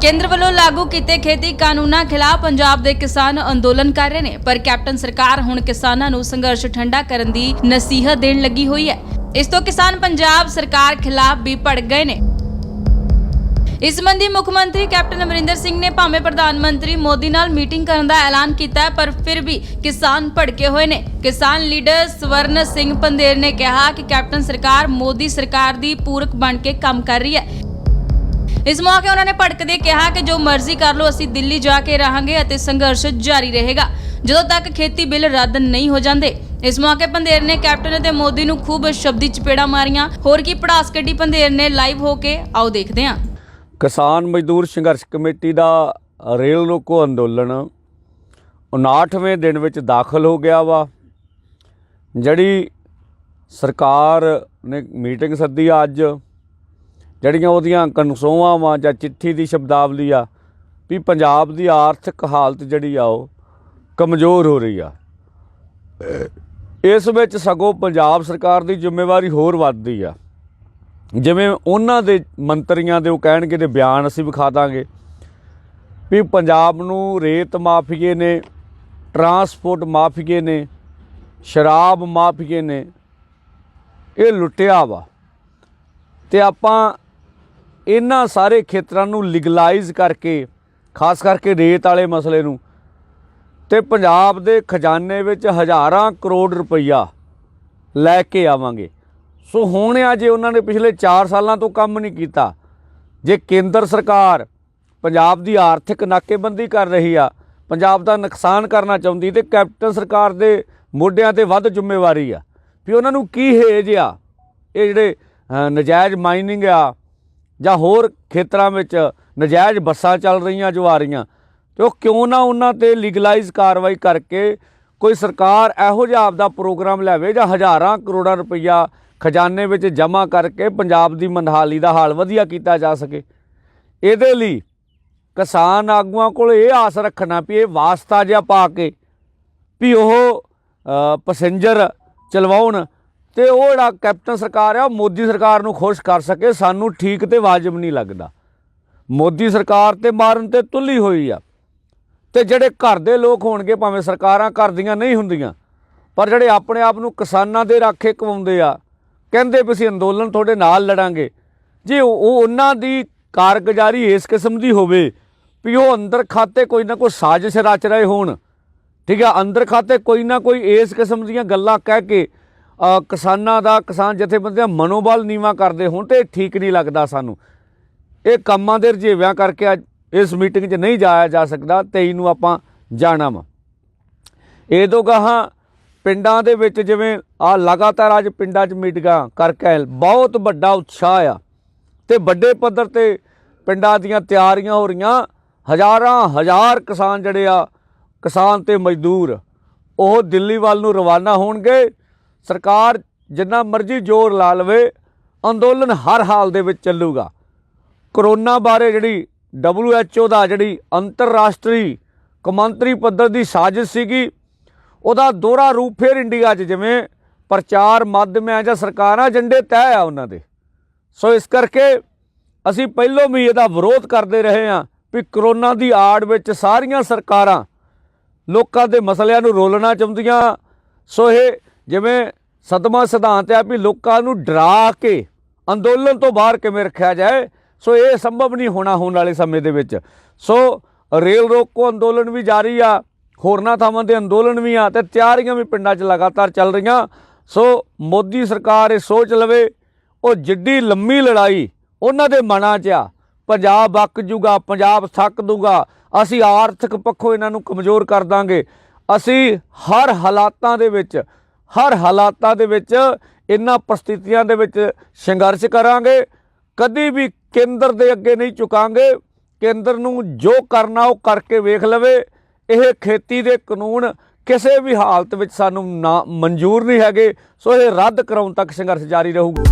ਕੇਂਦਰ ਵੱਲੋਂ ਲਾਗੂ ਕੀਤੇ ਖੇਤੀ ਕਾਨੂੰਨਾਂ ਖਿਲਾਫ ਪੰਜਾਬ ਦੇ ਕਿਸਾਨ ਅੰਦੋਲਨ ਕਰ ਰਹੇ ਨੇ, ਪਰ ਕੈਪਟਨ ਸਰਕਾਰ ਹੁਣ ਕਿਸਾਨਾਂ ਨੂੰ ਸੰਘਰਸ਼ ਠੰਡਾ ਕਰਨ ਦੀ ਨਸੀਹਤ ਦੇਣ ਲੱਗੀ ਹੋਈ ਹੈ। ਇਸ ਤੋਂ ਕਿਸਾਨ ਪੰਜਾਬ ਸਰਕਾਰ ਖਿਲਾਫ ਵੀ ਭੜਕ ਗਏ ਨੇ। ਇਸ ਸੰਬੰਧੀ ਮੁੱਖ ਮੰਤਰੀ ਕੈਪਟਨ ਅਮਰਿੰਦਰ ਸਿੰਘ ਨੇ ਭਾਵੇਂ ਪ੍ਰਧਾਨ ਮੰਤਰੀ ਮੋਦੀ ਨਾਲ ਮੀਟਿੰਗ ਕਰਨ ਦਾ ਐਲਾਨ ਕੀਤਾ ਹੈ, ਪਰ ਫਿਰ ਵੀ ਕਿਸਾਨ ਭੜਕੇ ਹੋਏ ਨੇ। ਕਿਸਾਨ ਲੀਡਰ ਸਵਰਨ ਸਿੰਘ ਪੰਦੇਰ ਨੇ ਕਿਹਾ ਕਿ ਕੈਪਟਨ ਸਰਕਾਰ ਮੋਦੀ ਸਰਕਾਰ ਦੀ ਪੂਰਕ ਬਣ ਕੇ ਕੰਮ ਕਰ ਰਹੀ ਹੈ। ਇਸ ਮੌਕੇ ਉਹਨਾਂ ਨੇ ਭੜਕਦੇ ਕਿਹਾ ਕਿ ਜੋ ਮਰਜ਼ੀ ਕਰ ਲਓ, ਅਸੀਂ ਦਿੱਲੀ ਜਾ ਕੇ ਰਹਾਂਗੇ ਅਤੇ ਸੰਘਰਸ਼ ਜਾਰੀ ਰਹੇਗਾ। ਜਦੋਂ ਤੱਕ ਖੇਤੀ ਬਿੱਲ ਰੱਦ ਨਹੀਂ ਹੋ ਜਾਂਦੇ, ਇਸ ਮੌਕੇ ਪੰਦੇਰ ਨੇ ਕੈਪਟਨ ਅਤੇ ਮੋਦੀ ਨੂੰ ਖੂਬ ਸ਼ਬਦੀ ਚਪੇੜਾ ਮਾਰੀਆਂ। ਹੋਰ ਕੀ ਪੜਾਸ ਕੱਢੀ ਪੰਦੇਰ ਨੇ ਲਾਈਵ ਹੋ ਕੇ, ਆਓ ਦੇਖਦੇ ਹਾਂ। ਕਿਸਾਨ ਮਜ਼ਦੂਰ ਸੰਘਰਸ਼ ਕਮੇਟੀ ਦਾ ਰੇਲ ਰੋਕੋ ਅੰਦੋਲਨ 59ਵੇਂ ਦਿਨ ਵਿੱਚ ਦਾਖਲ ਹੋ ਗਿਆ ਵਾ। ਜਿਹੜੀ ਸਰਕਾਰ ਨੇ ਮੀਟਿੰਗ ਸੱਦੀ ਆ ਅੱਜ ਜਿਹੜੀਆਂ ਉਹਦੀਆਂ ਕਨਸੋਆਂ ਵਾ ਜਾਂ ਚਿੱਠੀ ਦੀ ਸ਼ਬਦਾਵਲੀ ਆ, ਵੀ ਪੰਜਾਬ ਦੀ ਆਰਥਿਕ ਹਾਲਤ ਜਿਹੜੀ ਆ ਉਹ ਕਮਜ਼ੋਰ ਹੋ ਰਹੀ ਆ। ਇਸ ਵਿੱਚ ਸਗੋਂ ਪੰਜਾਬ ਸਰਕਾਰ ਦੀ ਜ਼ਿੰਮੇਵਾਰੀ ਹੋਰ ਵੱਧਦੀ ਆ। ਜਿਵੇਂ ਉਹਨਾਂ ਦੇ ਮੰਤਰੀਆਂ ਦੇ ਉਹ ਕਹਿਣਗੇ ਤੇ ਬਿਆਨ ਅਸੀਂ ਵਿਖਾ ਦਾਂਗੇ, ਵੀ ਪੰਜਾਬ ਨੂੰ ਰੇਤ ਮਾਫੀਏ ਨੇ, ਟਰਾਂਸਪੋਰਟ ਮਾਫੀਏ ਨੇ, ਸ਼ਰਾਬ ਮਾਫੀਏ ਨੇ, ਇਹ ਲੁੱਟਿਆ ਵਾ। ਤੇ ਆਪਾਂ ਇਹਨਾਂ ਸਾਰੇ ਖੇਤਰਾਂ ਨੂੰ ਲੀਗਲਾਈਜ਼ ਕਰਕੇ ਖਾਸ ਕਰਕੇ ਰੇਤ ਵਾਲੇ ਮਸਲੇ ਨੂੰ ਤੇ ਪੰਜਾਬ ਦੇ ਖਜ਼ਾਨੇ ਵਿੱਚ ਹਜ਼ਾਰਾਂ ਕਰੋੜ ਰੁਪਈਆ ਲੈ ਕੇ ਆਵਾਂਗੇ। ਸੋ ਹੁਣ ਆ ਜੇ ਉਹਨਾਂ ਨੇ ਪਿਛਲੇ 4 ਸਾਲਾਂ ਤੋਂ ਕੰਮ ਨਹੀਂ ਕੀਤਾ ਜੇ ਕੇਂਦਰ ਸਰਕਾਰ ਪੰਜਾਬ ਦੀ ਆਰਥਿਕ ਨਾਕੇਬੰਦੀ ਕਰ ਰਹੀ ਆ ਪੰਜਾਬ ਦਾ ਨੁਕਸਾਨ ਕਰਨਾ ਚਾਹੁੰਦੀ ਤੇ ਕੈਪਟਨ ਸਰਕਾਰ ਦੇ ਮੋਢਿਆਂ ਤੇ ਵੱਧ ਜ਼ਿੰਮੇਵਾਰੀ ਆ ਵੀ ਉਹਨਾਂ ਨੂੰ ਕੀ ਹੇਜ ਆ? ਇਹ ਜਿਹੜੇ ਅ, ਨਜਾਇਜ਼ ਮਾਈਨਿੰਗ ਆ ਜਾਂ ਹੋਰ ਖੇਤਰਾਂ ਵਿੱਚ ਨਜਾਇਜ਼ ਬੱਸਾਂ ਚੱਲ ਰਹੀਆਂ ਜੋ ਆ ਰਹੀਆਂ। ਤੇ ਉਹ ਕਿਉਂ ਨਾ ਉਹਨਾਂ ਤੇ ਲੀਗਲਾਈਜ਼ ਕਾਰਵਾਈ ਕਰਕੇ ਕੋਈ ਸਰਕਾਰ ਇਹੋ ਜਿਹਾ ਆਪਦਾ ਪ੍ਰੋਗਰਾਮ ਲਿਆਵੇ ਜਾਂ ਹਜ਼ਾਰਾਂ ਕਰੋੜਾਂ ਰੁਪਈਆ ਖਜ਼ਾਨੇ ਵਿੱਚ ਜਮ੍ਹਾਂ ਕਰਕੇ ਪੰਜਾਬ ਦੀ ਮੰਦਹਾਲੀ ਦਾ ਹਾਲ ਵਧੀਆ ਕੀਤਾ ਜਾ ਸਕੇ। ਇਹਦੇ ਲਈ ਕਿਸਾਨ ਆਗੂਆਂ ਕੋਲ ਇਹ ਆਸ ਰੱਖਣਾ ਵੀ ਇਹ ਵਾਸਤਾ ਜਿਹਾ ਪਾ ਕੇ ਵੀ ਉਹ ਅ, ਪੈਸੇਂਜਰ ਚਲਵਾਉਣ ਤੇ ਉਹ ਜਿਹੜਾ ਕੈਪਟਨ ਸਰਕਾਰ ਆ, ਉਹ ਮੋਦੀ ਸਰਕਾਰ ਨੂੰ ਖੁਸ਼ ਕਰ ਸਕੇ, ਸਾਨੂੰ ਠੀਕ ਤੇ ਵਾਜਬ ਨਹੀਂ ਲੱਗਦਾ। ਮੋਦੀ ਸਰਕਾਰ ਤੇ ਮਾਰਨ ਤੇ ਤੁੱਲੀ ਹੋਈ ਆ। ਤੇ ਜਿਹੜੇ ਘਰ ਦੇ ਲੋਕ ਹੋਣਗੇ, ਭਾਵੇਂ ਸਰਕਾਰਾਂ ਘਰ ਦੀਆਂ ਨਹੀਂ ਹੁੰਦੀਆਂ, ਪਰ ਜਿਹੜੇ ਆਪਣੇ ਆਪ ਨੂੰ ਕਿਸਾਨਾਂ ਦੇ ਰਾਖੇ ਕਵਾਉਂਦੇ ਆ, ਕਹਿੰਦੇ ਵੀ ਅਸੀਂ ਅੰਦੋਲਨ ਤੁਹਾਡੇ ਨਾਲ ਲੜਾਂਗੇ। ਜੇ ਉਹ ਉਹਨਾਂ ਦੀ ਕਾਰਗੁਜ਼ਾਰੀ ਇਸ ਕਿਸਮ ਦੀ ਹੋਵੇ ਵੀ ਉਹ ਅੰਦਰ ਖਾਤੇ ਕੋਈ ਨਾ ਕੋਈ ਸਾਜ਼ਿਸ਼ ਰਚ ਰਹੇ ਹੋਣ, ਠੀਕ ਆ, ਅੰਦਰ ਖਾਤੇ ਕੋਈ ਨਾ ਕੋਈ ਇਸ ਕਿਸਮ ਦੀਆਂ ਗੱਲਾਂ ਕਹਿ ਕੇ ਕਿਸਾਨਾਂ ਦਾ, ਕਿਸਾਨ ਜਥੇਬੰਦੀਆਂ ਮਨੋਬਲ ਨੀਵਾ ਕਰਦੇ ਹੋਣ ਤੇ ਇਹ ਠੀਕ ਨਹੀਂ ਲੱਗਦਾ ਸਾਨੂੰ। ਇਹ ਕੰਮਾਂ ਦੇ ਰਜੇਵਿਆਂ ਕਰਕੇ ਅੱਜ ਇਸ ਮੀਟਿੰਗ 'ਚ ਨਹੀਂ ਜਾਇਆ ਜਾ ਸਕਦਾ 23 ਨੂੰ ਆਪਾਂ ਜਾਣਾ ਵਾ। ਇਹ ਤੋਂ ਗਾਹਾਂ ਪਿੰਡਾਂ ਦੇ ਵਿੱਚ ਜਿਵੇਂ ਆ ਲਗਾਤਾਰ ਅੱਜ ਪਿੰਡਾਂ 'ਚ ਮੀਟਿੰਗਾਂ ਕਰਕੇ ਬਹੁਤ ਵੱਡਾ ਉਤਸ਼ਾਹ ਆ ਤੇ ਵੱਡੇ ਪੱਧਰ ਤੇ ਪਿੰਡਾਂ ਦੀਆਂ ਤਿਆਰੀਆਂ ਹੋ ਰਹੀਆਂ। ਹਜ਼ਾਰਾਂ, ਹਜ਼ਾਰ ਕਿਸਾਨ ਜਿਹੜੇ ਆ, ਕਿਸਾਨ ਤੇ ਮਜ਼ਦੂਰ, ਉਹ ਦਿੱਲੀ ਵੱਲ ਨੂੰ ਰਵਾਨਾ ਹੋਣਗੇ। ਸਰਕਾਰ ਜਿੰਨਾ ਮਰਜ਼ੀ ਜ਼ੋਰ ਲਾ ਲਵੇ, ਅੰਦੋਲਨ ਹਰ ਹਾਲ ਦੇ ਵਿੱਚ ਚੱਲੂਗਾ। ਕਰੋਨਾ ਬਾਰੇ ਜਿਹੜੀ WHO ਦਾ ਜਿਹੜੀ ਅੰਤਰਰਾਸ਼ਟਰੀ ਕੌਮਾਂਤਰੀ ਪੱਧਰ ਦੀ ਸਾਜ਼ਿਸ਼ ਸੀਗੀ, ਉਹਦਾ ਦੋਹਰਾ ਰੂਪ ਫਿਰ ਇੰਡੀਆ 'ਚ ਜਿਵੇਂ ਪ੍ਰਚਾਰ ਮਾਧਿਅਮਾਂ ਜਾਂ ਸਰਕਾਰਾਂ ਏਜੰਡੇ ਤੈਅ ਆ ਉਹਨਾਂ ਦੇ। ਸੋ ਇਸ ਕਰਕੇ ਅਸੀਂ ਪਹਿਲੋਂ ਵੀ ਇਹਦਾ ਵਿਰੋਧ ਕਰਦੇ ਰਹੇ ਹਾਂ ਵੀ ਕਰੋਨਾ ਦੀ ਆੜ ਵਿੱਚ ਸਾਰੀਆਂ ਸਰਕਾਰਾਂ ਲੋਕਾਂ ਦੇ ਮਸਲਿਆਂ ਨੂੰ ਰੋਲਣਾ ਚਾਹੁੰਦੀਆਂ। ਸੋ ਇਹ ਜਿਵੇਂ ਸਦਮਾ ਸਿਧਾਂਤ ਹੈ ਵੀ ਲੋਕਾਂ ਨੂੰ ਡਰਾ ਕੇ ਅੰਦੋਲਨ ਤੋਂ ਬਾਹਰ ਕਿਵੇਂ ਰੱਖਿਆ ਜਾਏ, ਸੋ ਇਹ ਸੰਭਵ ਨਹੀਂ ਹੋਣਾ ਹੋਣ ਵਾਲੇ ਸਮੇਂ ਦੇ ਵਿੱਚ। ਸੋ ਰੇਲ ਰੋਕੋ ਅੰਦੋਲਨ ਵੀ ਜਾਰੀ ਆ, ਹੋਰਨਾਂ ਥਾਵਾਂ 'ਤੇ ਅੰਦੋਲਨ ਵੀ ਆ ਤੇ ਤਿਆਰੀਆਂ ਵੀ ਪਿੰਡਾਂ 'ਚ ਲਗਾਤਾਰ ਚੱਲ ਰਹੀਆਂ। ਸੋ ਮੋਦੀ ਸਰਕਾਰ ਇਹ ਸੋਚ ਲਵੇ, ਉਹ ਜਿੱਡੀ ਲੰਮੀ ਲੜਾਈ ਉਹਨਾਂ ਦੇ ਮਨਾਂ 'ਚ ਆ। ਪੰਜਾਬ ਅੱਕ ਜੂਗਾ, ਪੰਜਾਬ ਥੱਕ ਦੂਗਾ, ਅਸੀਂ ਆਰਥਿਕ ਪੱਖੋਂ ਇਹਨਾਂ ਨੂੰ ਕਮਜ਼ੋਰ ਕਰ ਦਾਂਗੇ। ਅਸੀਂ ਹਰ ਹਾਲਾਤਾਂ ਦੇ ਵਿੱਚ ਹਰ ਹਾਲਾਤਾਂ ਦੇ ਵਿੱਚ ਇਹਨਾਂ ਪ੍ਰਸਥਿਤੀਆਂ ਦੇ ਵਿੱਚ ਸੰਘਰਸ਼ ਕਰਾਂਗੇ, ਕਦੀ ਵੀ ਕੇਂਦਰ ਦੇ ਅੱਗੇ ਨਹੀਂ ਝੁਕਾਂਗੇ। ਕੇਂਦਰ ਨੂੰ ਜੋ ਕਰਨਾ ਉਹ ਕਰਕੇ ਵੇਖ ਲਵੇ। ਇਹ ਖੇਤੀ ਦੇ ਕਾਨੂੰਨ ਕਿਸੇ ਵੀ ਹਾਲਤ ਵਿੱਚ ਸਾਨੂੰ ਨਾ ਮਨਜ਼ੂਰ ਨਹੀਂ ਹੈਗੇ। ਸੋ ਇਹ ਰੱਦ ਕਰਾਉਣ ਤੱਕ ਸੰਘਰਸ਼ ਜਾਰੀ ਰਹੂਗਾ।